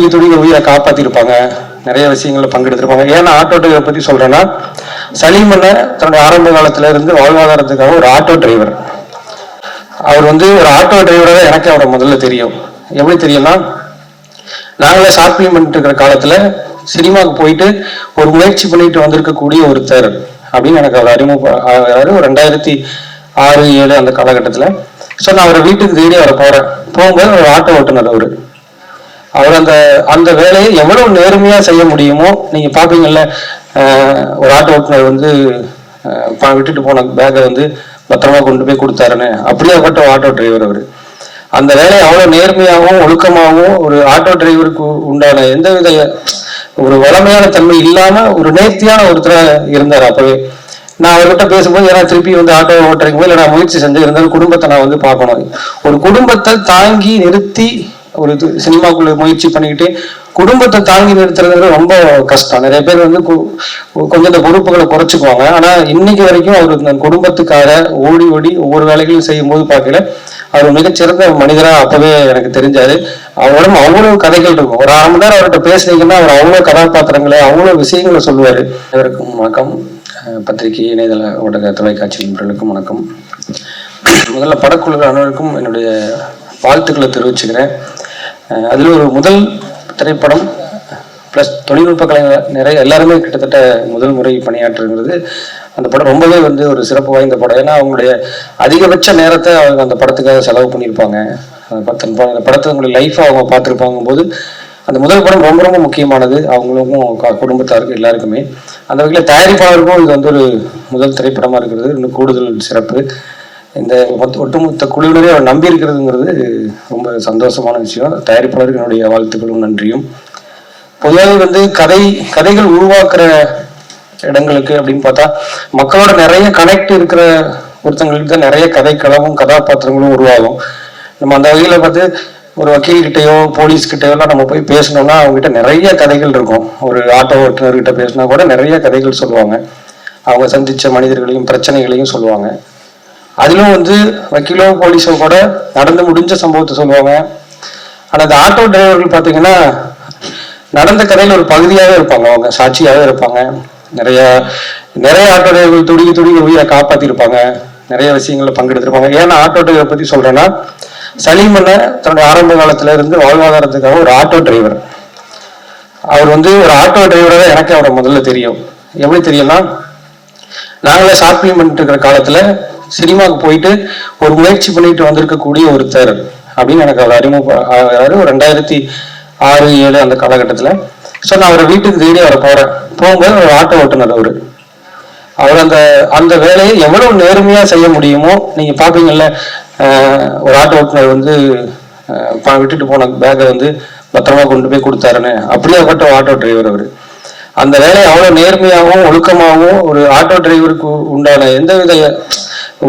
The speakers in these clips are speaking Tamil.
துடிக்க துடிக்க உயிரை காப்பாத்திருப்பாங்க. நிறைய விஷயங்கள்ல பங்கெடுத்திருப்பாங்க. ஏன்னா ஆட்டோ டிரைவர் பத்தி சொல்றேன்னா சலீமல்ல தன்னுடைய ஆரம்ப காலத்துல இருந்து வாழ்வாதாரத்துக்காக ஒரு ஆட்டோ டிரைவர் அவர் வந்து ஒரு ஆட்டோ டிரைவராக எனக்கு அவரை முதல்ல தெரியும். எப்படி தெரியும்னா நாங்களே ஷார்ட் பண்ணிட்டு இருக்கிற காலத்துல சினிமாவுக்கு போயிட்டு ஒரு முயற்சி பண்ணிட்டு வந்திருக்கக்கூடிய ஒருத்தர் அப்படின்னு எனக்கு அவர் அறிமுக ஒரு ரெண்டாயிரத்தி ஆறு ஏழு அந்த காலகட்டத்துல. ஸோ நான் அவரை வீட்டுக்கு தேடி அவரை போறேன். போகும்போது ஒரு ஆட்டோ ஓட்டுநர் அவரு. அவர் அந்த அந்த வேலையை எவ்வளவு நேர்மையா செய்ய முடியுமோ நீங்க பாப்பீங்கல்ல ஒரு ஆட்டோ ஓட்டுநர் வந்து விட்டுட்டு போன பேக்கை வந்து பத்திரமா கொண்டு போய் கொடுத்தாருன்னு. அப்படியாப்பட்ட ஆட்டோ டிரைவர் அவர். அந்த வேலையை அவ்வளவு நேர்மையாகவும் ஒழுக்கமாகவும் ஒரு ஆட்டோ டிரைவருக்கு உண்டான எந்த வித ஒரு வளமையான தன்மை இல்லாம ஒரு நேர்த்தியான ஒருத்தரா இருந்தார் அப்பவே. நான் அவர்கிட்ட பேசும்போது ஏன்னா திருப்பி வந்து ஆட்டோ ஓட்டுறீங்க இல்லை நான் முயற்சி செஞ்சு இருந்தாலும் குடும்பத்தை நான் வந்து பார்க்கணும். ஒரு குடும்பத்தை தாங்கி நிறுத்தி ஒரு இது சினிமாக்குள்ள முயற்சி பண்ணிக்கிட்டு குடும்பத்தை தாங்கி நிறுத்துறது ரொம்ப கஷ்டம். நிறைய பேர் வந்து கு- கொஞ்சம் இந்த பொறுப்புகளை குறைச்சிக்குவாங்க. ஆனா இன்னைக்கு வரைக்கும் அவர் இந்த குடும்பத்துக்காக ஓடி ஓடி ஒவ்வொரு வேலைகளையும் செய்யும் போது பார்க்கல அவர் மிகச்சிறந்த மனிதரா அப்பவே எனக்கு தெரிஞ்சாரு. அவரோட அவ்வளவு கதைகள் இருக்கும். ஒரு அரை மணி நேரம் அவர்கிட்ட பேசுனீங்கன்னா அவர் அவ்வளவு கதாபாத்திரங்களை அவ்வளவு விஷயங்களை சொல்லுவாரு. இவருக்கும் வணக்கம். பத்திரிகை இணையதள ஊடக தொலைக்காட்சி நண்பர்களுக்கும் வணக்கம். முதல்ல படக்குழு அனைவருக்கும் என்னுடைய வாழ்த்துக்களை தெரிவிச்சுக்கிறேன். அதில் ஒரு முதல் திரைப்படம் ப்ளஸ் தொழில்நுட்ப கலைஞர் நிறைய எல்லாருமே கிட்டத்தட்ட முதல் முறை பணியாற்றுங்கிறது அந்த படம் ரொம்பவே வந்து ஒரு சிறப்பு வாய்ந்த படம். ஏன்னா அவங்களுடைய அதிகபட்ச நேரத்தை அவங்க அந்த படத்துக்காக செலவு பண்ணியிருப்பாங்க. அந்த படத்தை அந்த படத்தை அவங்களுடைய லைஃப்பை அவங்க பார்த்துருப்பாங்க போது அந்த முதல் படம் ரொம்ப ரொம்ப முக்கியமானது. அவங்களுக்கும் க- குடும்பத்தாருக்கு எல்லாருக்குமே. அந்த வகையில் தயாரிப்பாளருக்கும் இது வந்து ஒரு முதல் திரைப்படமாக இருக்கிறது. இன்னும் கூடுதல் சிறப்பு. இந்த மொத்த ஒட்டுமொத்த குழுவினரே அவர் நம்பி இருக்கிறதுங்கிறது ரொம்ப சந்தோஷமான விஷயம். தயாரிப்பாளருக்கு என்னுடைய வாழ்த்துக்களும் நன்றியும். பொதுவாக வந்து கதை கதைகள் உருவாக்குற இடங்களுக்கு அப்படின்னு பார்த்தா மக்களோட நிறைய கனெக்ட் இருக்கிற ஒருத்தங்களுக்கு தான் நிறைய கதைக்களமும் கதாபாத்திரங்களும் உருவாகும். நம்ம அந்த வகையில் பார்த்து ஒரு வக்கீல்கிட்டயோ போலீஸ் எல்லாம் நம்ம போய் பேசணும்னா அவங்ககிட்ட நிறைய கதைகள் இருக்கும். ஒரு ஆட்டோ ஓட்டுநர்கிட்ட பேசினா கூட நிறைய கதைகள் சொல்லுவாங்க. அவங்க சந்தித்த மனிதர்களையும் பிரச்சனைகளையும் சொல்லுவாங்க. அதிலும் வந்து வக்கீலோ போலீஸோ கூட நடந்து முடிஞ்ச சம்பவத்தை சொல்லுவாங்க. ஆனால் அந்த ஆட்டோ டிரைவர்கள் பார்த்தீங்கன்னா நடந்த கதையில் ஒரு பகுதியாகவே இருப்பாங்க. அவங்க சாட்சியாகவே இருப்பாங்க. நிறைய நிறைய ஆட்டோ டிரைவர்கள் துடிக்க துடிக்க உயிரை காப்பாற்றிருப்பாங்க நிறைய விஷயங்களில் பங்கெடுத்திருப்பாங்க. ஏன்னா ஆட்டோ டிரைவர் பற்றி சொல்கிறேன்னா சலீமனை தன்னுடைய ஆரம்ப காலத்துல இருந்து வாழ்வாதாரத்துக்காக ஒரு ஆட்டோ டிரைவர். அவர் வந்து ஒரு ஆட்டோ டிரைவராக எனக்கு அவரை முதல்ல தெரியும். எப்படி தெரியும்னா நாங்களே ஷாப்பிங் பண்ணிட்டு இருக்கிற காலத்தில் சினிமாவுக்கு போயிட்டு ஒரு முயற்சி பண்ணிட்டு வந்திருக்கக்கூடிய ஒருத்தர் அப்படின்னு எனக்கு அவர் அறிமுக அதாவது ரெண்டாயிரத்தி ஆறு ஏழு அந்த காலகட்டத்தில். ஸோ நான் அவரை வீட்டுக்கு தேடி அவரை போகிறேன் போகும்போது ஒரு ஆட்டோ ஓட்டுநர் அவர். அவர் அந்த அந்த வேலையை எவ்வளவு நேர்மையாக செய்ய முடியுமோ நீங்கள் பாப்பீங்கல்ல ஒரு ஆட்டோ ஓட்டுநர் வந்து விட்டுட்டு போன பேக்கை வந்து பத்திரமா கொண்டு போய் கொடுத்தாருன்னு. அப்படியாப்பட்ட ஆட்டோ டிரைவர் அவர். அந்த வேலையை அவ்வளோ நேர்மையாகவும் ஒழுக்கமாகவும் ஒரு ஆட்டோ டிரைவருக்கு உண்டான எந்தவித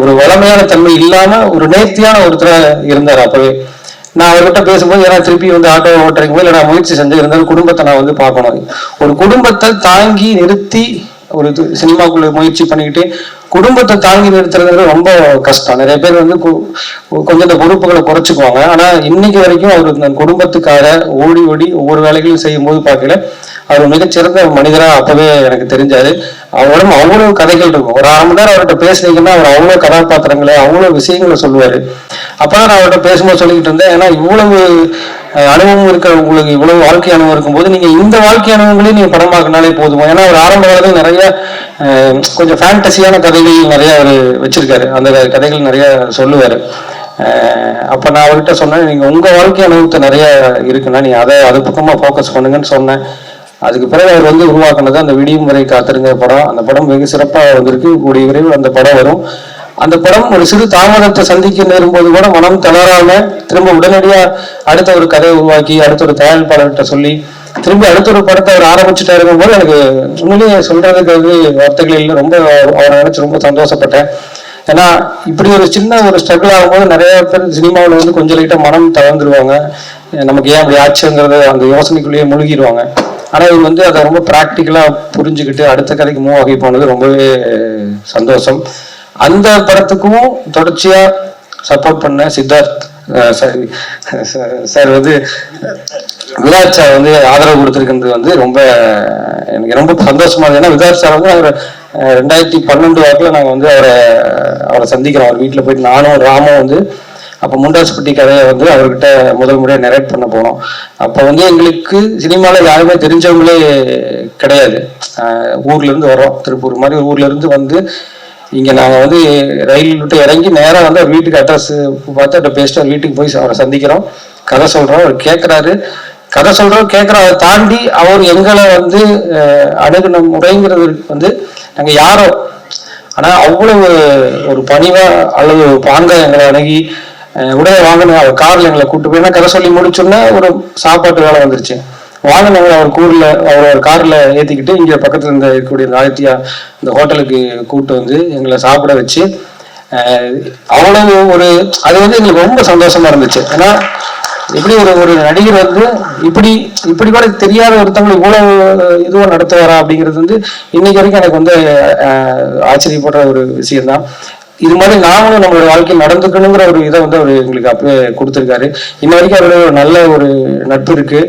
ஒரு வளமையான தன்மை இல்லாம ஒரு நேர்த்தியான ஒருத்தரா இருந்தார். அப்பவே நான் அவர்கிட்ட பேசும்போது ஏன்னா திருப்பி வந்து ஆட்டோ ஓட்டுறீங்க இல்லை நான் முயற்சி செஞ்சு இருந்தாலும் குடும்பத்தை நான் வந்து பார்க்கணும். ஒரு குடும்பத்தை தாங்கி நிறுத்தி ஒரு இது சினிமாக்குள்ள முயற்சி பண்ணிக்கிட்டு குடும்பத்தை தாங்கி நிறுத்துறது ரொம்ப கஷ்டம். நிறைய பேர் வந்து கு- கொஞ்சம் இந்த பொறுப்புகளை குறைச்சிக்குவாங்க. ஆனா இன்னைக்கு வரைக்கும் அவர் இந்த குடும்பத்துக்காக ஓடி ஓடி ஒவ்வொரு வேலைகளும் செய்யும் போது பார்க்கல அவர் மிகச்சிறந்த மனிதரா அப்பவே எனக்கு தெரிஞ்சாரு. அவரிடம் அவ்வளவு கதைகள் இருக்கும். ஒரு அரை மணி நேரம் அவர்கிட்ட பேசுனீங்கன்னா அவர் அவ்வளவு கதாபாத்திரங்களை அவ்வளவு விஷயங்களை சொல்லுவாரு. அப்பதான் நான் அவர்கிட்ட பேசும்போது சொல்லிக்கிட்டு இருந்தேன். ஏன்னா இவ்வளவு அனுபவம் இருக்கிற உங்களுக்கு இவ்வளவு வாழ்க்கை அனுபவம் இருக்கும்போது நீங்க இந்த வாழ்க்கை அனுபவங்களையும் நீங்க படமாக்கினாலே போதும். ஏன்னா அவர் ஆரம்ப காலத்தில் நிறைய கொஞ்சம் ஃபேண்டசியான கதைகள் நிறைய அவர் வச்சிருக்காரு. அந்த கதைகள் நிறைய சொல்லுவாரு. அப்போ அப்ப நான் அவர்கிட்ட சொன்னேன் நீங்க உங்க வாழ்க்கை அனுபவத்தை நிறைய இருக்குன்னா நீங்க அதை அது பக்கமா ஃபோக்கஸ் பண்ணுங்கன்னு சொன்னேன். அதுக்கு பிறகு அவர் வந்து உருவாக்குனது அந்த விடியும் வரை காத்திருங்க படம். அந்த படம் வெகு சிறப்பாக வந்திருக்கு. கூடிய விரைவில் அந்த படம் வரும். அந்த படம் ஒரு சிறு தாமதத்தை சந்திக்க நேரும்போது கூட மனம் தளராம திரும்ப உடனடியா அடுத்த ஒரு கதையை உருவாக்கி அடுத்த ஒரு தயாரிப்பாளர்கிட்ட சொல்லி திரும்பி அடுத்த ஒரு படத்தை அவர் ஆரம்பிச்சுட்டா இருக்கும்போது எனக்கு உண்மையிலேயே சொல்றதுக்கு வந்து வார்த்தைகள் இல்லை. ரொம்ப அவரை நினைச்சு ரொம்ப சந்தோஷப்பட்டேன். ஏன்னா இப்படி ஒரு சின்ன ஒரு ஸ்ட்ரகிள் ஆகும்போது நிறைய பேர் சினிமாவில் வந்து கொஞ்சம் லைட்டாக மனம் தளர்ந்துருவாங்க. நமக்கு ஏன் அப்படி ஆச்சுங்கிறத அந்த யோசனைக்குள்ளேயே முழுகிடுவாங்க ஆனால் இவர் வந்து அதை ரொம்ப ப்ராக்டிக்கலாக புரிஞ்சுக்கிட்டு அடுத்த கதைக்கு மூவ் ஆகி போனது ரொம்பவே சந்தோஷம். அந்த படத்துக்கும் தொடர்ச்சியா சப்போர்ட் பண்ண சித்தார்த் சார் சார் வந்து விராட் சார் வந்து ஆதரவு கொடுத்துருக்கிறது வந்து ரொம்ப எனக்கு ரொம்ப சந்தோஷமா இருக்கு. ஏன்னா விராட் சார் வந்து அவர் ரெண்டாயிரத்தி பன்னெண்டு வாக்கில் நாங்கள் வந்து அவரை அவரை சந்திக்கிறோம். அவர் வீட்டில் போயிட்டு நானும் ராமும் வந்து அப்போ முண்டாசுப்பட்டி கதையை வந்து அவர்கிட்ட முதல் முறையாக நெரேட் பண்ண போனோம். அப்போ வந்து எங்களுக்கு சினிமாவில் யாருமே தெரிஞ்சவங்களே கிடையாது. ஊர்லேருந்து வரோம் திருப்பூர் மாதிரி ஊர்லேருந்து வந்து இங்கே நாங்கள் வந்து ரயில் விட்டு இறங்கி நேராக வந்து அவர் வீட்டுக்கு அட்ரஸ் பார்த்து அவர்கிட்ட பேசிட்டு அவர் வீட்டுக்கு போய் அவரை சந்திக்கிறோம். கதை சொல்கிறோம் அவர் கேட்குறாரு கதை சொல்கிறோம் கேட்குறோம் அதை தாண்டி அவர் எங்களை வந்து அணுகுன முறைங்கிறது வந்து நாங்கள் யாரோ. ஆனால் அவ்வளவு ஒரு பணிவாக அல்லது பாங்க எங்களை அணுகி உடைய வாங்கினேன் அவர் காரில் எங்களை கூட்டு போய் ஏன்னா கதை சொல்லி முடிச்சோன்னா ஒரு சாப்பாட்டு வேலை வந்துருச்சு. வாங்கினவங்க அவர் கூரில் அவர் ஒரு காரில் ஏற்றிக்கிட்டு இங்கே பக்கத்தில் இருந்த இருக்கக்கூடிய ராஜத்தியா இந்த ஹோட்டலுக்கு கூப்பிட்டு வந்து எங்களை சாப்பிட வச்சு அவ்வளவு ஒரு அது வந்து எங்களுக்கு ரொம்ப சந்தோஷமா இருந்துச்சு. ஏன்னா எப்படி ஒரு ஒரு நடிகர் வந்து இப்படி இப்படி கூட தெரியாத ஒருத்தவங்களை இவ்வளவு இதுவா நடத்துவாரா அப்படிங்கிறது வந்து இன்னைக்கு வரைக்கும் எனக்கு வந்து ஆச்சரியப்படுற ஒரு விஷயம்தான். இது மாதிரி நாமளும் நம்மளோட வாழ்க்கையில் நடந்துக்கணுங்கிற ஒரு இதை வந்து அவர் எங்களுக்கு அப்பவே கொடுத்துருக்காரு. இன்ன வரைக்கும் அவரோட ஒரு நல்ல ஒரு நட்பு இருக்கு.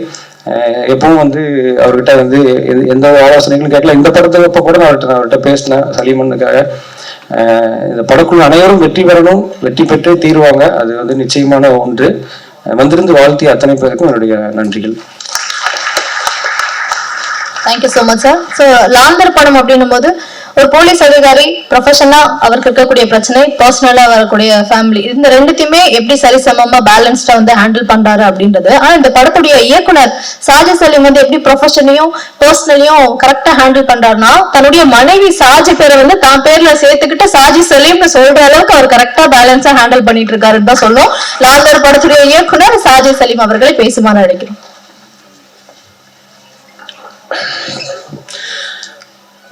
எப்பவும் வந்து அவர்கிட்ட வந்து எந்த- எந்த ஆலோசனைகளும் கேட்கல. இந்த படத்துக்கு அப்போ கூட நான் அவர்கிட்ட நான் அவர்கிட்ட பேசினேன் சலீமனுக்காக. இந்த படக்குழு அனைவரும் வெற்றி பெறணும் வெற்றி பெற்றே தீருவாங்க. அது வந்து நிச்சயமான ஒன்று. வந்திருந்து வாழ்த்திய அத்தனை பேருக்கும் என்னுடைய நன்றிகள். Thank you so much sir so Laandhar படம் அப்படின்னும் போது ஒரு போலீஸ் அதிகாரி ப்ரொஃபஷனா அவருக்கு இருக்கக்கூடிய பிரச்சனை பர்சனலா வரக்கூடிய ஃபேமிலி இந்த ரெண்டுத்தையுமே எப்படி சரிசமமா பேலன்ஸ்டா வந்து ஹேண்டில் பண்றாரு அப்படின்றது. ஆனா இந்த படத்துடைய இயக்குனர் சாஜி சலீம் வந்து எப்படி ப்ரொஃபஷனையும் பர்சனலையும் கரெக்டா ஹேண்டில் பண்றாருன்னா தன்னுடைய மனைவி சாஜி பேரை வந்து தான் பேர்ல சேர்த்துக்கிட்டு சாஜி சலீம்னு சொல்ற அளவுக்கு அவர் கரெக்டா பேலன்ஸா ஹேண்டில் பண்ணிட்டு இருக்காருன்னு தான் சொல்லும் லால்தர் படத்துடைய இயக்குனர் சாஜி சலீம் அவர்களை பேசுமாறு அழைக்கிறோம்.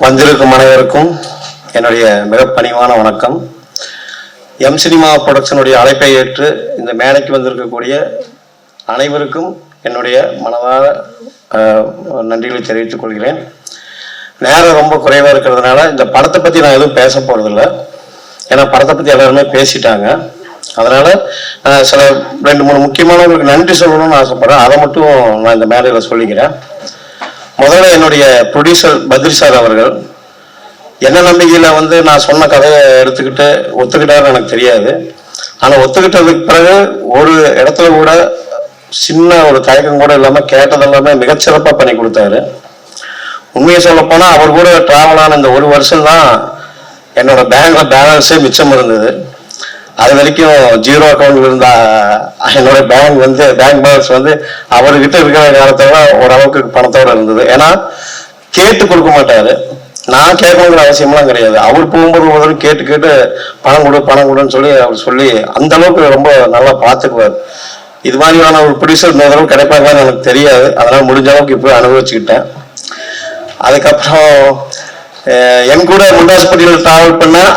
வந்திருக்கும் அனைவருக்கும் என்னுடைய மிக பணிவான வணக்கம் எம் சினிமா ப்ரொடக்ஷனுடைய அழைப்பை ஏற்று இந்த மேடைக்கு வந்திருக்கக்கூடிய அனைவருக்கும் என்னுடைய மனதார நன்றிகளை தெரிவித்துக் கொள்கிறேன். நேரம் ரொம்ப குறைவாக இருக்கிறதுனால இந்த படத்தை பற்றி நான் எதுவும் பேச போகிறதில்ல ஏன்னா படத்தை பற்றி எல்லாருமே பேசிட்டாங்க. அதனால் சில ரெண்டு மூணு முக்கியமானவங்களுக்கு நன்றி சொல்லணும்னு ஆசைப்பட்றேன். அதை மட்டும் நான் இந்த மேடையில் சொல்லிக்கிறேன். முதல்ல என்னுடைய ப்ரொடியூசர் பத்ரி சார் அவர்கள் என்ன நம்பிக்கையில் வந்து நான் சொன்ன கதையை எடுத்துக்கிட்டு ஒத்துக்கிட்டாருன்னு எனக்கு தெரியாது. ஆனால் ஒத்துக்கிட்டதுக்கு பிறகு ஒரு இடத்துல கூட சின்ன ஒரு தயக்கம் கூட இல்லாமல் கேட்டதெல்லாமே மிகச்சிறப்பாக பண்ணி கொடுத்தாரு. உண்மையை சொல்லப்போனால் அவர் கூட ட்ராவல் ஆன இந்த ஒரு வருஷம் தான் என்னோட பேங்க்ல பேலன்ஸே மிச்சம் இருந்தது. அது வரைக்கும் ஜீரோ அக்கௌண்ட் இருந்தா என்னோட பேங்க் வந்து பேங்க் பேலன்ஸ் வந்து அவர்கிட்ட இருக்கிற காலத்தோட ஓரளவுக்கு பணத்தோட இருந்தது. ஏன்னா கேட்டு கொடுக்க மாட்டாரு. நான் கேட்கணுங்கிற அவசியம்லாம் கிடையாது. அவர் போகும்போது ஒரு கேட்டு கேட்டு பணம் கொடு பணம் கொடுன்னு சொல்லி அவர் சொல்லி அந்த அளவுக்கு ரொம்ப நல்லா பார்த்துக்குவார். இது மாதிரியான ஒரு ப்ரொடியூசர் இந்த தடவை கிடைப்பாங்கன்னு எனக்கு தெரியாது. அதனால முடிஞ்ச அளவுக்கு இப்போ அனுபவிச்சுக்கிட்டேன். அதுக்கப்புறம் என் கூட முண்டாஸ்பட்டியில் டிராவல் பண்ணால்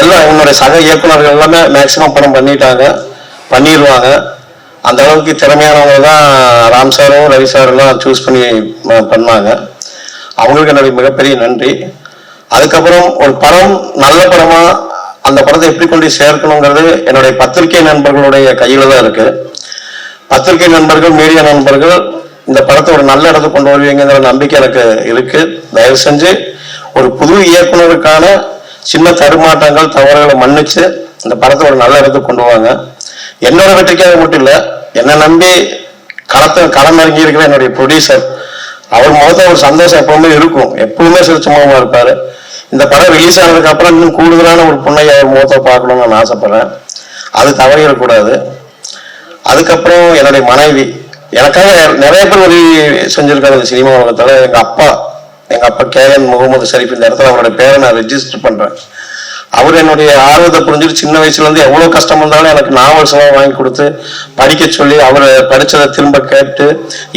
எல்லாம் என்னுடைய சக இயக்குனர்கள் எல்லாமே மேக்சிமம் படம் பண்ணிட்டாங்க பண்ணிடுவாங்க அந்த அளவுக்கு திறமையானவங்க தான் ராம் சாரும் ரவி சாரெல்லாம் சூஸ் பண்ணி பண்ணாங்க. அவங்களுக்கு என்னுடைய மிகப்பெரிய நன்றி. அதுக்கப்புறம் ஒரு படம் நல்ல படமா அந்த படத்தை எப்படி கொண்டு சேர்க்கணுங்கிறது என்னுடைய பத்திரிகை நண்பர்களுடைய கையில தான் இருக்கு. பத்திரிகை நண்பர்கள் மீடியா நண்பர்கள் இந்த படத்தை ஒரு நல்ல இடத்துக்கு கொண்டு வருவீங்கிற நம்பிக்கை எனக்கு இருக்கு. தயவு செஞ்சு ஒரு புது இயக்குனருக்கான சின்ன தடுமாற்றங்கள் தவறுகளை மன்னிச்சு இந்த படத்தை ஒரு நல்ல இடத்துக்கு கொண்டு வாங்க என்னோட வெற்றிக்காக மட்டும் இல்லை என்னை நம்பி களத்தை களமிறங்கி இருக்கிற என்னுடைய ப்ரொடியூசர் அவர் முகத்தை ஒரு சந்தோஷம் எப்பவுமே இருக்கும். எப்பவுமே சிரிச்ச முகமா இருப்பாரு. இந்த படம் ரிலீஸ் ஆனதுக்கு அப்புறம் இன்னும் கூடுதலான ஒரு புன்னை அவர் முகத்தை பார்க்கணும்னு நான் ஆசைப்படுறேன். அது தவறிடக்கூடாது அதுக்கப்புறம் என்னுடைய மனைவி எனக்காக நிறைய பேர் உதவி செஞ்சிருக்காங்க இந்த சினிமா உலகத்தில். எங்கள் அப்பா எங்கள் அப்பா கே என் முகமது ஷரீப் இந்த இடத்துல அவருடைய பேரை நான் ரெஜிஸ்டர் பண்ணுறேன் அவர் என்னுடைய ஆர்வத்தை புரிஞ்சுட்டு சின்ன வயசுலேருந்து எவ்வளோ கஷ்டம் இருந்தாலும் எனக்கு நாவல்ஸ்லாம் வாங்கி கொடுத்து படிக்க சொல்லி அவர் படிச்சதை திரும்ப கேட்டு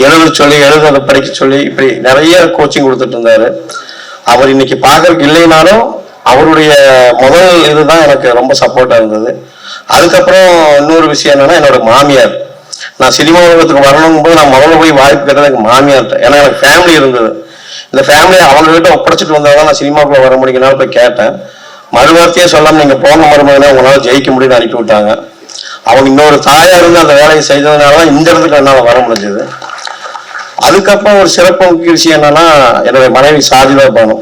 எழுத சொல்லி எழுத படிக்க சொல்லி இப்படி நிறைய கோச்சிங் கொடுத்துட்டு இருந்தார். அவர் இன்னைக்கு பார்க்கறதுக்கு இல்லைனாலும் அவருடைய முதல் இதுதான் எனக்கு ரொம்ப சப்போர்ட்டாக இருந்தது. அதுக்கப்புறம் இன்னொரு விஷயம் என்னன்னா என்னோட மாமியார். நான் சினிமா உலகத்துக்கு வரணும் போது நான் முதல்ல போய் வாய்ப்பு கேட்டது எனக்கு மாமியார்கிட்ட. ஏன்னா எனக்கு ஃபேமிலி இருந்தது. இந்த ஃபேமிலியை அவங்ககிட்ட ஒப்படைச்சிட்டு வந்தால் தான் நான் சினிமாக்குள்ள வர முடியும்னால போய் கேட்டேன். மறுவார்த்தையே சொல்லாமல் நீங்கள் போன மருமகனே உங்களால் ஜெயிக்க முடியும்னு அனுப்பி விட்டாங்க. அவங்க இன்னொரு தாயாக இருந்து அந்த வேலையை செய்ததுனால தான் இந்த இடத்துக்கு என்னால் வர முடிஞ்சது. அதுக்கப்புறம் ஒரு சிறப்பு முக்கிய விஷயம் என்னன்னா என்னுடைய மனைவி சாதிதான் போகணும்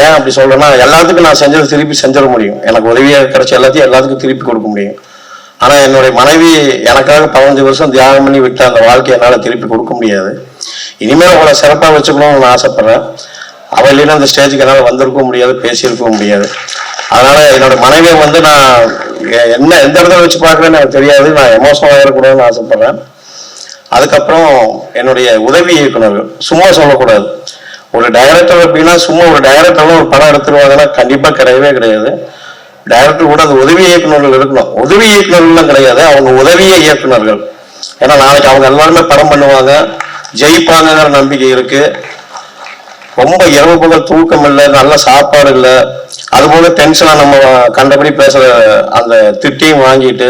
ஏன் அப்படி சொல்றேன்னா எல்லாத்துக்கும் நான் செஞ்சது திருப்பி செஞ்சிட முடியும். எனக்கு உதவியாக கிடைச்ச எல்லாத்தையும் எல்லாத்துக்கும் திருப்பி கொடுக்க முடியும். ஆனால் என்னுடைய மனைவி எனக்காக பதினஞ்சு வருஷம் தியாகம் பண்ணி விட்ட அந்த வாழ்க்கையை என்னால் திருப்பி கொடுக்க முடியாது. இனிமேல் உங்களை சிறப்பா வச்சுக்கணும்னு நான் ஆசைப்படுறேன். அவள் இல்லைன்னா அந்த ஸ்டேஜுக்கு என்னால் வந்திருக்கவும் முடியாது பேசியிருக்கவும் முடியாது. அதனால என்னோட மனைவியை வந்து நான் என்ன எந்த இடத்துல வச்சு பார்க்குறேன்னு எனக்கு தெரியாது. நான் எமோஷனல் ஆகிடக்கூடாதுன்னு ஆசைப்படுறேன். அதுக்கப்புறம் என்னுடைய உதவி இயக்குனர் சும்மா சொல்லக்கூடாது. ஒரு டைரக்டர் அப்படின்னா சும்மா ஒரு டைரக்டர்லாம் ஒரு படம் எடுத்துருவாங்கன்னா கண்டிப்பா கிடையவே கிடையாது. டைரக்டர் கூட அந்த உதவி இயக்குனர்கள் இருக்கணும். உதவி இயக்குநர்கள்லாம் கிடையாது. அவங்க உதவிய இயக்குனர்கள். ஏன்னா நாளைக்கு அவங்க எல்லாருமே படம் பண்ணுவாங்க. ஜெயிப்பாங்கிற நம்பிக்கை இருக்கு. ரொம்ப இரவு பகல் தூக்கம் இல்லை நல்ல சாப்பாடு இல்லை. அதுபோல டென்ஷனா நம்ம கண்டபடி பேசுற அந்த திட்டியும் வாங்கிட்டு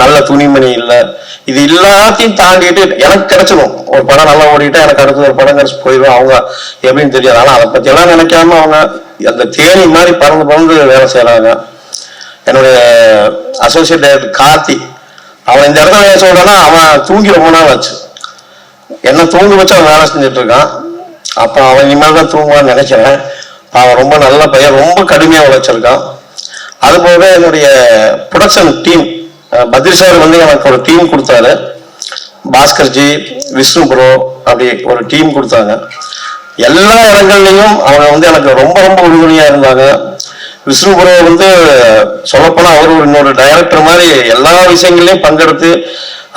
நல்ல துணிமணி இல்லை. இது எல்லாத்தையும் தாண்டிட்டு எனக்கு கிடைச்சிடும் ஒரு படம் நல்லா ஓடிட்டா எனக்கு அடுத்து ஒரு படம் கிடைச்சி போயிடும் அவங்க எப்படின்னு தெரியாது. ஆனா அதை பத்தி எல்லாம் நினைக்காம அவங்க அந்த தேனி மாதிரி பறந்து பறந்து வேலை செய்யறாங்க என்னுடைய அசோசியேட் டைரக்டர் கார்த்தி அவன் இந்த இடத்துல வேலை சொல்றான்னா அவன் தூங்கி ரொம்ப நாள் ஆச்சு. என்ன தூங்க வச்சு அவன் வேலை செஞ்சுட்டு இருக்கான். அப்போ அவன் இனிமேல் தான் தூங்குவான்னு நினைக்கிறேன். அவன் ரொம்ப நல்ல பையன் ரொம்ப கடுமையாக உழைச்சிருக்கான். அதுபோக என்னுடைய ப்ரொடக்ஷன் டீம் பத்ரி சார் வந்து எனக்கு ஒரு டீம் கொடுத்தாரு. பாஸ்கர்ஜி விஷ்ணு ப்ரோ அப்படி ஒரு டீம் கொடுத்தாங்க. எல்லா இடங்கள்லையும் அவங்க வந்து எனக்கு ரொம்ப ரொம்ப உறுதுணையாக இருந்தாங்க. விஷ்ணு ப்ரோ வந்து சொல்லப்போனால் அவர் இன்னொரு டைரக்டர் மாதிரி எல்லா விஷயங்கள்லையும் பங்கெடுத்து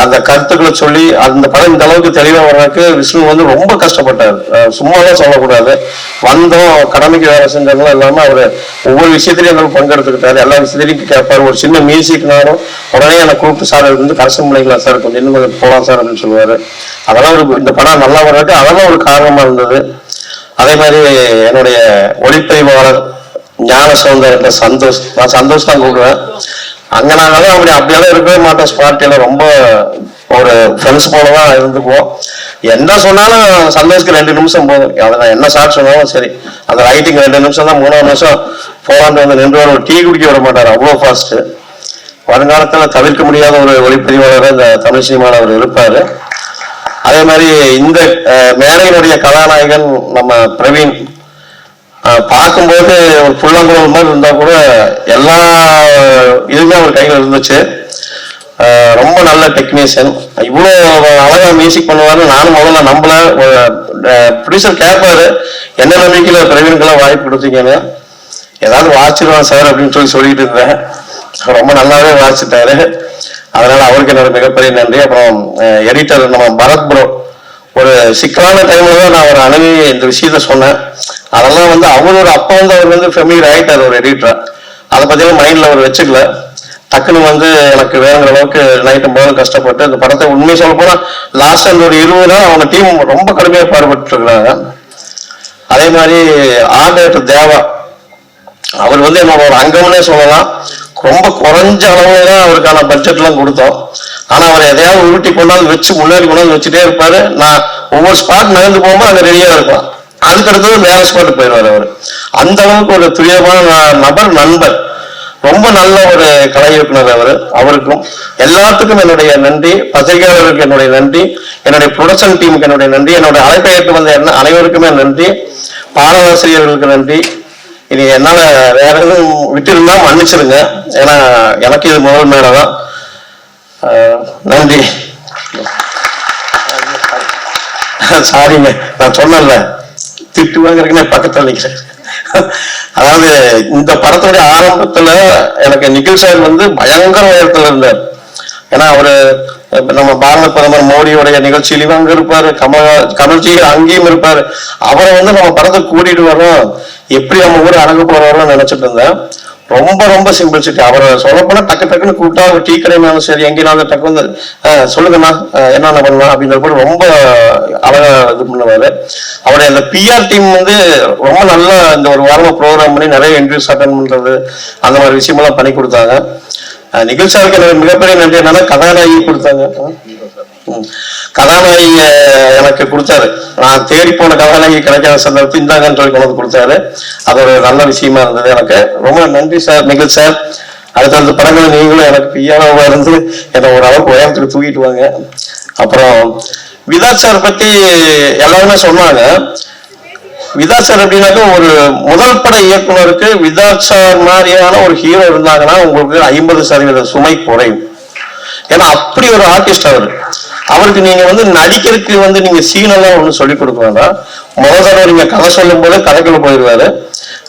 அந்த கருத்துக்களை சொல்லி அந்த படம் இந்த அளவுக்கு தெளிவா வர்றதுக்கு விஷ்ணு வந்து ரொம்ப கஷ்டப்பட்டார். சும்மாவே சொல்லக்கூடாது. வந்தோம் கடமைக்கு வேலை செஞ்சவங்களும் இல்லாம அவர் ஒவ்வொரு விஷயத்திலையும் எங்களுக்கு பங்கெடுத்துக்கிட்டாரு. எல்லா விஷயத்திலையும் கேட்பாரு ஒரு சின்ன மியூசிக்னாலும் உடனே என்னை கூப்பிட்டு சார் இது வந்து கரெக்ஷன் பண்ணிக்கலாம் சார். கொஞ்சம் இன்னும் கொஞ்சம் போகலாம் சார் அப்படின்னு சொல்லுவாரு. அதெல்லாம் ஒரு இந்த படம் நல்லா வர்றதுக்கு அதெல்லாம் ஒரு காரணமா இருந்தது. அதே மாதிரி என்னுடைய ஒளிப்பதிவாளர் ஞான சௌந்தரத்தை சந்தோஷ் நான் சந்தோஷ் தான் கூப்பிடுவேன். அங்க நாங்கெல்லாம் அப்படி அப்படியெல்லாம் இருக்கவே மாட்டோம். ஸ்பாட்டில ரொம்ப ஒரு ஃப்ரெண்ட்ஸ் போல தான் இருந்துக்குவோம். என்ன சொன்னாலும் சந்தோஷ்க்கு ரெண்டு நிமிஷம் போதும். அவ்வளவுதான் என்ன ஷார்ட் சொன்னாலும் சரி. அந்த ரைட்டிங் ரெண்டு நிமிஷம் தான் மூணாவது நிமிஷம் போலாண்டு வந்து நின்று ஒரு டீ குடிக்க விட மாட்டார். அவ்வளோ ஃபாஸ்ட் வருங்காலத்துல தவிர்க்க முடியாத ஒரு ஒளிப்பதிவாளராக இந்த தமிழ் சினிமாவில் அவர் இருப்பார். அதே மாதிரி இந்த மேடையினுடைய கதாநாயகன் நம்ம பிரவீன். பார்க்கும்போது ஒரு புள்ளங்குழல் மாதிரி இருந்தா கூட எல்லா இதுவுமே அவர் கையில் இருந்துச்சு. ரொம்ப நல்ல டெக்னீஷியன் இவ்வளோ அழகாக மியூசிக் பண்ணுவாருன்னு நானும் முதல்ல நம்பல. ப்ரொடியூசர் கேட்பாரு என்ன நம்பிக்கையில் பிரவீனுக்கெல்லாம் வாய்ப்பு கொடுத்தீங்கன்னு? ஏதாவது வாசிடுவான் சார் அப்படின்னு சொல்லி சொல்லிட்டு இருந்தேன். ரொம்ப நல்லாவே வாசிட்டாரு அதனால அவருக்கு என்னோட மிகப்பெரிய நன்றி. அப்புறம் எடிட்டர் நம்ம பரத் ப்ரோ ஒரு சிக்கலான டைம்ல தான் நான் ஒரு அணுகி இந்த விஷயத்த சொன்னேன். அதெல்லாம் வந்து அவரோட அப்பா வந்து அவர் வந்து ஃபெமிலியர் ஆயிட்டார் ஒரு எடிட்டர் அதை பத்தியெல்லாம் மைண்ட்ல அவர் வச்சுக்கல. டக்குன்னு வந்து எனக்கு வேணுங்கிற அளவுக்கு நைட்டு போதும் கஷ்டப்பட்டு இந்த படத்தை உண்மையை சொல்ல போனா லாஸ்ட் அந்த ஒரு இருபது நாள் அவங்க டீம் ரொம்ப கடுமையாக பாடுபட்டு இருக்கிறாங்க. அதே மாதிரி ஆர்டர் தேவா அவர் வந்து என்னோட ஒரு அங்கம்னே சொல்லலாம். ரொம்ப குறைஞ்ச அளவுல தான் அவருக்கான பட்ஜெட்லாம் கொடுத்தோம். ஆனா அவர் எதையாவது உருட்டி கொண்டாந்து வச்சு முன்னாடி கொண்டாந்து வச்சுட்டே இருப்பாரு. நான் ஒவ்வொரு ஸ்பாட் நகர்ந்து போகும்போது அங்கே ரெடியாக இருப்பான் அதுக்கு அடுத்தது வேற ஸ்பாட் போயிடுவார் அவர். அந்த அளவுக்கு ஒரு துயரமான ந- நபர் நண்பர். ரொம்ப நல்ல ஒரு கலை இயக்குனர் அவர். அவருக்கும் எல்லாத்துக்கும் என்னுடைய நன்றி. பத்திரிகையாளர்களுக்கு என்னுடைய நன்றி. என்னுடைய ப்ரொடக்ஷன் டீமுக்கு என்னுடைய நன்றி. என்னுடைய அழைப்பை ஏற்று வந்த என்ன அனைவருக்குமே நன்றி. பாடலாசிரியர்களுக்கு நன்றி. இனி என்னால் வேற எதுவும் விட்டிருந்தா மன்னிச்சிருங்க. ஏன்னா எனக்கு இது முதல் மேடை தான் நன்றி. சாரிங்க. நான் சொன்னேன்ல. திட்டு பக்கத்தில் பக்கத்துல அதாவது இந்த படத்துடைய ஆரம்பத்துல எனக்கு நிகில் சார் வந்து பயங்கர உயரத்துல இருந்தார். ஏன்னா அவரு இப்ப நம்ம பாரத பிரதமர் மோடியோடைய நிகழ்ச்சியிலும் அங்க இருப்பாரு கமல் கமல்ஜி அங்கேயும் இருப்பாரு. அவரை வந்து நம்ம படத்தை கூட்டிட்டு வரோம் எப்படி நம்ம ஊர் அடங்க போறோம்னு நினைச்சிட்டு இருந்தேன். ரொம்ப ரொம்ப சிம்பிள்சிட்டி அவரை சொல்ல டக்கு டக்குன்னு கூப்பிட்டா ஒரு டீ கடைனாலும் சரி எங்கேனாலும் டக்கு வந்து சொல்லுங்கண்ணா என்னென்ன பண்ணலாம்? அப்படின்ற போது ரொம்ப அழகா இது பண்ணுவாரு. அவருடைய அந்த பிஆர் டீம் வந்து ரொம்ப நல்லா இந்த ஒரு வாரமா ப்ரோக்ராம் பண்ணி நிறைய இன்டர்வியூஸ் அட்டன் பண்றது அந்த மாதிரி விஷயமெல்லாம் பண்ணி கொடுத்தாங்க. அஹ், எனக்கு மிகப்பெரிய நன்றி. என்னன்னா கதாநாயகி கொடுத்தாங்க. கதாநாயகிய எனக்கு கொடுத்தாரு. நான் தேடி போன கதாநாயகி கிடைக்காத சந்தர்ப்பத்தில் இந்தாங்கன்னு சொல்லி கொண்டு வந்து கொடுத்தாரு. அது ஒரு நல்ல விஷயமா இருந்தது எனக்கு. ரொம்ப நன்றி சார் நிகில் சார். அடுத்தடுத்த படங்கள் நீங்களும் எனக்கு பியானோவா இருந்து என்னை ஒரு அளவுக்கு உயரத்துக்கு தூக்கிட்டு வாங்க. அப்புறம் விதாத் சார் பத்தி எல்லாருமே சொன்னாங்க. விதாத் சார் அப்படின்னாக்க ஒரு முதல் பட இயக்குனருக்கு விதாத் சார் மாதிரியான ஒரு ஹீரோ இருந்தாங்கன்னா உங்களுக்கு ஐம்பது சதவீத சுமை குறையும். ஏன்னா அப்படி ஒரு ஆர்டிஸ்ட் அவர். அவருக்கு நீங்க வந்து நடிக்கிறதுக்கு வந்து நீங்க சீனெல்லாம் ஒன்றும் சொல்லி கொடுக்க வேண்டாம். முதல் தடவை நீங்க கதை சொல்லும் போது கதைக்குள்ள போயிடுவாரு.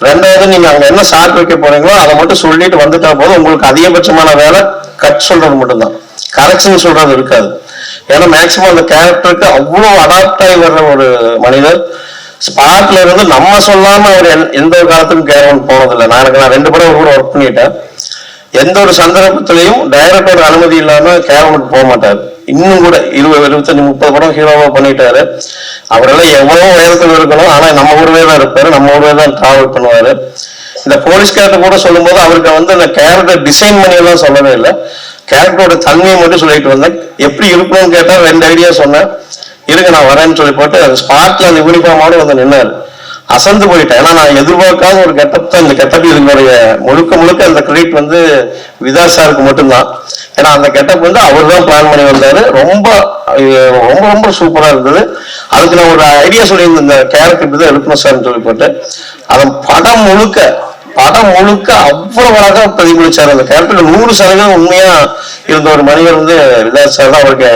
ரெண்டாவது நீங்க அங்க என்ன ஷார்ட் வைக்க போறீங்களோ அதை மட்டும் சொல்லிட்டு வந்துட்டா போதும். உங்களுக்கு அதிகபட்சமான வேலை கட் சொல்றது மட்டும்தான். கரெக்ஷன் சொல்றது இருக்காது. ஏன்னா மேக்சிமம் அந்த கேரக்டருக்கு அவ்வளோ அடாப்ட் ஆகி வர்ற ஒரு மனிதர். ஸ்பாட்ல இருந்து நம்ம சொல்லாம அவர் எந்த- எந்த ஒரு காலத்துக்கும் கேரவன் போனதில்லை நான் எனக்கு நான் ரெண்டு படம் கூட ஒர்க் பண்ணிட்டேன். எந்த ஒரு சந்தர்ப்பத்திலையும் டைரக்டரோட அனுமதி இல்லாம கேரவனுக்கு போக மாட்டார். இன்னும் கூட இருபது இருபத்தஞ்சு முப்பது படம் ஹீரோவா பண்ணிட்டாரு. அவரெல்லாம் எவ்வளவு உயரத்தில் இருக்கணும். ஆனா நம்ம ஊர்வே தான் இருப்பாரு. நம்ம ஊர்வே தான் டிராவல் பண்ணுவாரு. இந்த போலீஸ் கேரக்டர் கூட சொல்லும்போது அவருக்கு வந்து அந்த கேரக்டர் டிசைன் பண்ணி எல்லாம் சொல்லவே இல்லை. கேரக்டரோட தன்மையை மட்டும் சொல்லிட்டு வந்தேன். எப்படி இருக்கணும்னு கேட்டா ரெண்டு ஐடியா சொன்னேன். இருங்க நான் வரேன்னு சொல்லி போட்டு அந்த ஸ்பாட்ல அந்த யூனிஃபார்மோட வந்து நின்னாரு. அசந்து போயிட்டேன். ஏன்னா நான் எதிர்பார்க்காத ஒரு கெட்டப் தான் இந்த கெட்டப் இதுங்களுடைய முழுக்க முழுக்க அந்த கிரெடிட் வந்து விதா சாருக்கு மட்டும்தான். ஏன்னா அந்த கெட்டப் வந்து அவர் தான் பிளான் பண்ணி வந்தாரு. ரொம்ப ரொம்ப ரொம்ப சூப்பரா இருந்தது. அதுக்கு நான் ஒரு ஐடியா சொல்லியிருந்தேன். இந்த கேரக்டர் தான் எழுப்பணும் சார்னு சொல்லி போட்டு அதன் படம் முழுக்க படம் முழுக்க அவ்வளவு அழகா பிரதிபலிச்சார். அந்த கேரக்டர் நூறு சதவீதம் உண்மையா இருந்த ஒரு மனிதர் வந்து விதாஸ் சார் தான். அவருக்கு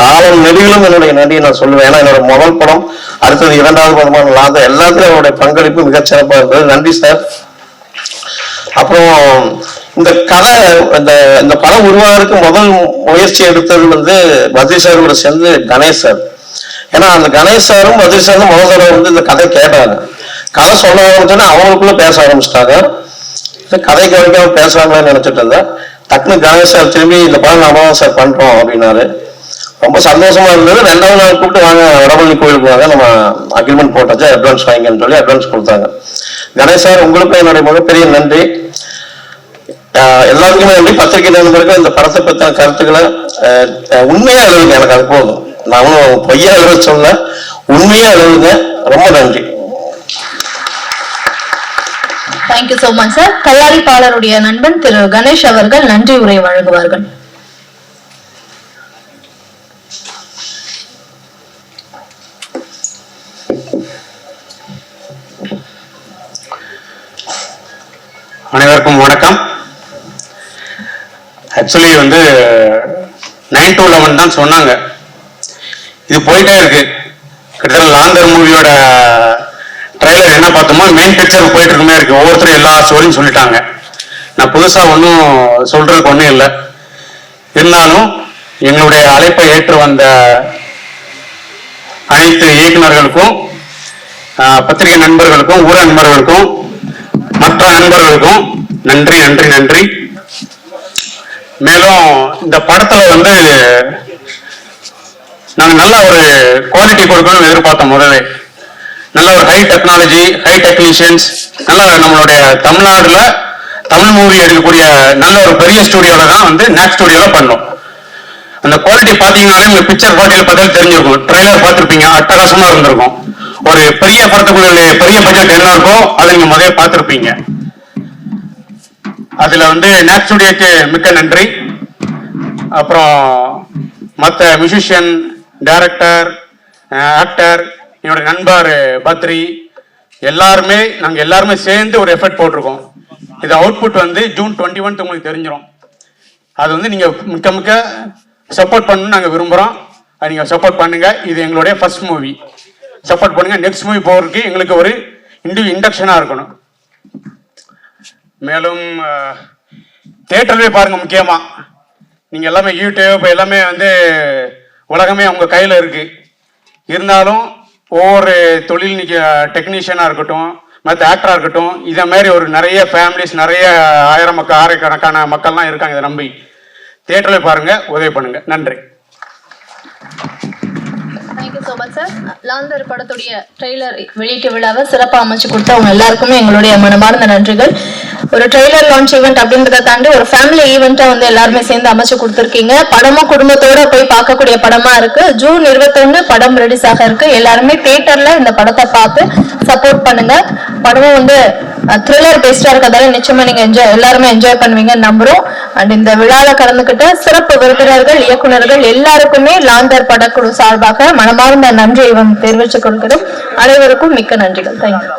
காலம் நெடுகிலும் என்னுடைய நன்றியை நான் சொல்லுவேன். ஏன்னா என்னோட முதல் படம் அடுத்தது இரண்டாவது படமான லாத எல்லாத்துலயும் அவருடைய பங்களிப்பு மிகச்சிறப்பா இருந்தது. நன்றி சார். அப்புறம் இந்த கதை இந்த இந்த படம் உருவாகிறதுக்கு முதல் முயற்சி எடுத்தது வந்து பத்ரி சார் கூட சேர்ந்து கணேஷ் சார். ஏன்னா அந்த கணேஷ் சாரும் பத்ரி சாரும் முதல் தடவை வந்து இந்த கதை கேட்டாங்க. கதை சொல்ல ஆரம்பிச்சோன்னா அவங்களுக்குள்ள பேச ஆரம்பிச்சிட்டாங்க. இந்த கதை கேட்காம பேசுறாங்களேன்னு நினைச்சிட்டு இருந்தேன். டக்குனு கணேஷ் சார் திரும்பி இந்த படம் நாம தான் சார் பண்றோம் அப்படின்னாரு. ரொம்ப சந்தோஷமா இருந்தது. ரெண்டாவது நாள் கூப்பிட்டு வாங்க வடபழனி கோயிலுக்கு வாங்க. நம்ம அக்ரிமெண்ட் போட்டாச்சு. அட்வான்ஸ் வாங்கின்னு சொல்லி அட்வான்ஸ் கொடுத்தாங்க. கணேஷ் சார் உங்களுக்கும் என்னுடைய மிகப்பெரிய நன்றி. எல்லாத்துக்குமே நன்றி. பத்திரிகை நண்பர்கள் இந்த படத்தை பற்றின கருத்துக்களை ஆஹ் ஆஹ் உண்மையா எழுதுங்க. எனக்கு அது போதும். நான் ஒன்றும் பொய்யா எழுத சொல்ல உண்மையா எழுதுங்க. ரொம்ப நன்றி. Thank you so much sir தயாரிப்பாளருடைய நண்பன் திரு கணேஷ் அவர்கள் நன்றி உரை வழங்குவார்கள். அனைவருக்கும் வணக்கம். ஆக்சுவலி வந்து நைன் டு லெவன் தான் சொன்னாங்க. இது போயிட்டே இருக்கு. கிட்டத்தட்ட லாந்தர் மூவியோட ட்ரைலர் என்ன பார்த்தோமோ மெயின் பிக்சர் போயிட்டு இருக்குமே இருக்கு. ஒவ்வொருத்தரும் எல்லா ஸ்டோரியும் சொல்லிட்டாங்க. நான் புதுசாக ஒன்றும் சொல்றதுக்கு ஒன்றும் இல்லை. இருந்தாலும் எங்களுடைய அழைப்பை ஏற்று வந்த அனைத்து இயக்குநர்களுக்கும் பத்திரிகை நண்பர்களுக்கும் ஊர நண்பர்களுக்கும் மற்ற நண்பர்களுக்கும் நன்றி நன்றி நன்றி. மேலும் இந்த படத்துல வந்து நாங்க நல்ல ஒரு குவாலிட்டி கொடுக்கணும்னு எதிர்பார்த்தோம் முதல்ல நல்ல ஒரு ஹை டெக்னாலஜி ஹை டெக்னீஷியன்ஸ் நல்ல நம்மளுடைய தமிழ்நாடுல தமிழ் மூவி எடுக்கக்கூடிய நல்ல ஒரு பெரிய ஸ்டுடியோல தான் வந்து நேக் ஸ்டுடியோல பண்ணோம். அந்த குவாலிட்டி பாத்தீங்கன்னாலே உங்க பிக்சர் குவாலிட்டியில பார்த்தாலே தெரிஞ்சிருக்கும். ட்ரெய்லர் பார்த்திருப்பீங்க அட்டகாசமா இருந்திருக்கும். ஒரு பெரிய படத்துக்குள்ள பெரிய பட்ஜெட் என்ன இருக்கோ அதை நீங்க முதல்ல பார்த்திருப்பீங்க. அதுல வந்து நேக் ஸ்டுடியோக்கு மிக்க நன்றி. அப்புறம் மற்ற மியூசிஷியன் டைரக்டர் ஆக்டர் என்னோட நண்பர் பத்ரி எல்லாருமே நாங்கள் எல்லாருமே சேர்ந்து ஒரு எஃபர்ட் போட்டிருக்கோம். இது அவுட்புட் வந்து ஜூன் டுவெண்ட்டி ஒன் உங்களுக்கு தெரிஞ்சிடும் அது வந்து நீங்கள் மிக்க மிக்க சப்போர்ட் பண்ணணும்னு நாங்கள் விரும்புகிறோம் அது நீங்கள் சப்போர்ட் பண்ணுங்கள் இது எங்களுடைய ஃபர்ஸ்ட் மூவி சப்போர்ட் பண்ணுங்கள் நெக்ஸ்ட் மூவி போகிறதுக்கு எங்களுக்கு ஒரு இண்டு இண்டக்ஷனாக இருக்கணும். மேலும் தேட்டர்லேயே பாருங்க முக்கியமா. நீங்க எல்லாமே யூடியூப் எல்லாமே வந்து உலகமே அவங்க கையில இருக்கு. இருந்தாலும் ஒவ்வொரு தொழில் நிற்க டெக்னீஷியனா இருக்கட்டும் மற்ற ஆக்டராக இருக்கட்டும் இதை மாதிரி ஒரு நிறைய ஃபேமிலிஸ் நிறைய ஆயிரம் மக்கள் ஆயிரக்கணக்கான மக்கள்லாம் இருக்காங்க இதை நம்பி. தேட்டரில் பாருங்க உதவி பண்ணுங்க. நன்றி. Thank you so much sir Laandhar படத்துடைய ட்ரெய்லர் வெளியீட்டு விழாவை சிறப்பாக அமைச்சு கொடுத்த அவங்க எல்லாருக்குமே எங்களுடைய மனமார்ந்த நன்றிகள். ஒரு ட்ரெய்லர் லான்ச் ஈவெண்ட் அப்படின்றத தாண்டி ஒரு ஃபேமிலி ஈவெண்ட்டை வந்து எல்லாருமே சேர்ந்து அமைச்சு கொடுத்துருக்கீங்க. படமும் குடும்பத்தோட போய் பார்க்கக்கூடிய படமா இருக்கு. ஜூன் இருபத்தொன்னு படம் ரிலீஸ் ஆக இருக்கு. எல்லாருமே தியேட்டர்ல இந்த படத்தை பார்த்து சப்போர்ட் பண்ணுங்க. படமும் வந்து த்ரில்லர் பேஸ்டா இருக்கிறதால நிச்சயமா நீங்க என்ஜாய் எல்லாருமே என்ஜாய் பண்ணுவீங்கன்னு நம்புறோம். அண்ட் இந்த விழால கலந்துக்கிட்ட சிறப்பு விருந்தினர்கள் இயக்குனர்கள் எல்லாருக்குமே லாந்தர் படக்குழு சார்பாக மனமார்ந்த நன்றியை வந்து தெரிவித்துக் கொள்கிறோம். அனைவருக்கும் மிக்க நன்றிகள். தேங்க்யூ